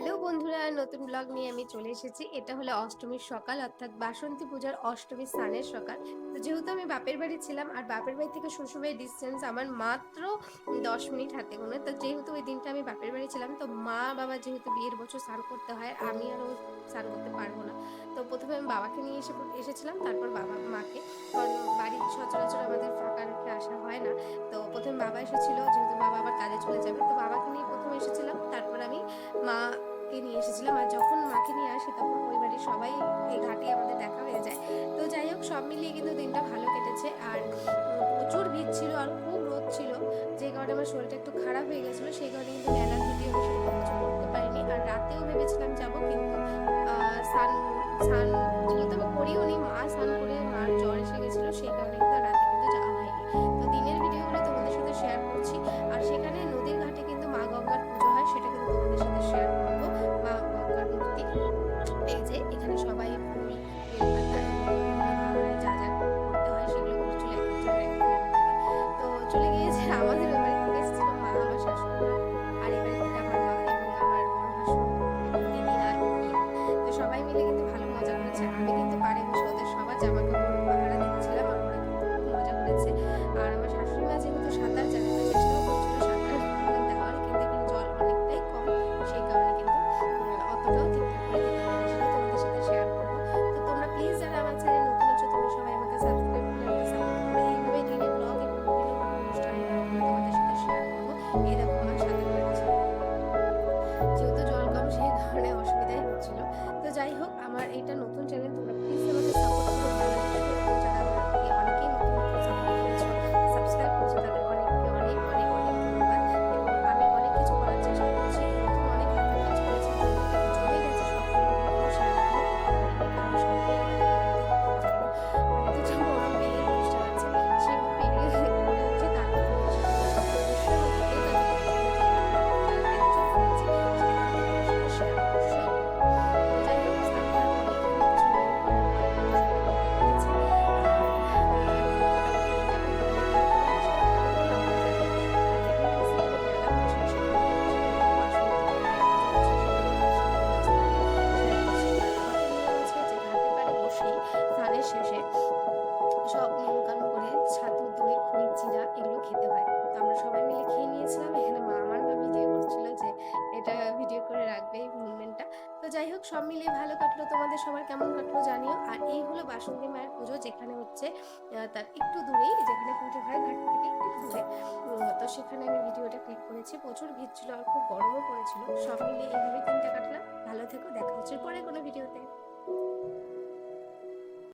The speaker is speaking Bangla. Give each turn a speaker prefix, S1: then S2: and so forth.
S1: হ্যালো বন্ধুরা, নতুন ব্লগ নিয়ে আমি চলে এসেছি। এটা হলো অষ্টমীর সকাল, অর্থাৎ বাসন্তী পূজার অষ্টমীর স্নানের সকাল। তো যেহেতু আমি বাপের বাড়ি ছিলাম, আর বাপের বাড়ি থেকে শ্বশুরবাড়ির ডিস্টেন্স আমার মাত্র দশ মিনিট হাতে গোনে তো যেহেতু ওই দিনটা আমি বাপের বাড়ি ছিলাম, তো মা বাবা যেহেতু বিয়ের বছর স্নান করতে হয়, আমি আর ও স্নান করতে পারব না। তো প্রথমে আমি বাবাকে নিয়ে এসে এসেছিলাম, তারপর বাবা মাকে। কারণ বাড়ি সচরাচর আমাদের ফাঁকা রেখে আসা হয় না। তো প্রথমে বাবা এসেছিল, যেহেতু বাবা আবার কাজে চলে যাবে, তো বাবাকে মাকে নিয়ে এসেছিলাম আর যখন মাকে নিয়ে আসি তখন বাড়ির সবাই এই ঘাটে আমাদের দেখা হয়ে যায়। তো যাই হোক, সব মিলিয়ে কিন্তু দিনটা ভালো কেটেছে আর প্রচুর ভিড় ছিল আর খুব রোদ ছিল। যে কারণে আমার শরীরটা একটু খারাপ হয়ে গেছিল, সেই কারণে কিন্তু মেলার ভিডিও আমি করতে পারিনি। আর রাতেও ভেবেছিলাম যাব চলে গিয়েছে আমাদের সেই কারণে সব মিলিয়ে ভালো কাটলো। তোমাদের সবার কেমন কাটলো জানিও। আর এই হলো বাসন্তী মায়ের পুজো, যেখানে হচ্ছে তার একটু দূরেই, যেখানে পুজো হয় ঘাট থেকে একটু দূরে। তো সেখানে আমি ভিডিওটা ক্লিক করেছি। প্রচুর ভিড় ছিল আর খুব গরমও পড়েছিল। সব মিলিয়ে এইভাবে দিনটা কাটলাম। ভালো থেকো, দেখা হচ্ছে পরে কোনো ভিডিওতে।